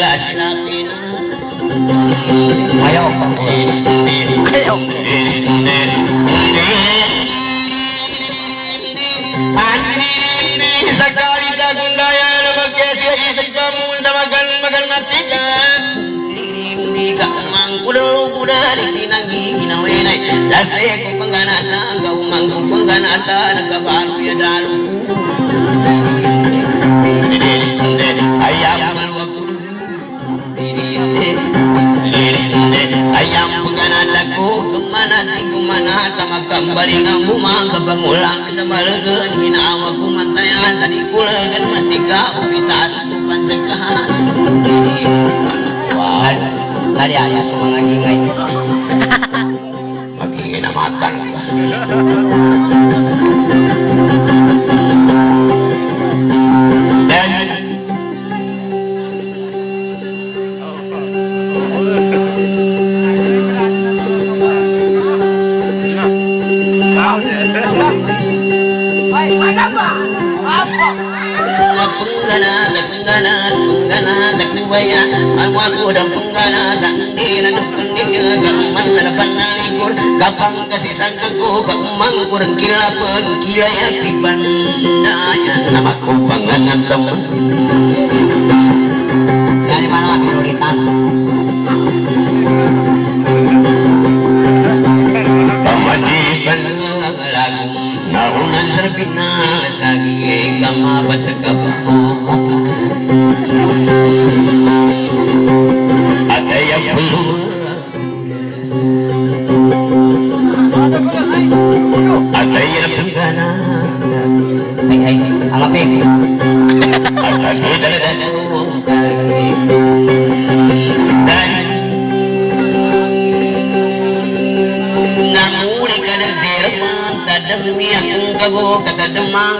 sila silapin Ayo, ayo. Sekali jagung daya nama kesi isik pamun sama gan magan matikan. Di kakang kuda kuda di kinangi kinawena Lase ko pangganata Gau mangku pangganata Nagabalu ya dalu sama kembali ngambumang ke pengulang. Kebalegen hina awak kumantayan tadi kulegan matika upitan kupan cekahan wah tadi ayah semua lagi ngain lagi enak makan. Sangka ko ka mangkur kila pen kila ya kiban daya nama ko pangangan temen sir बिना सागिए कमावत कब हो अतय अतय भंगना अलापे अतय भंगना గణధీరమా తటమ్య అంగవో కటమా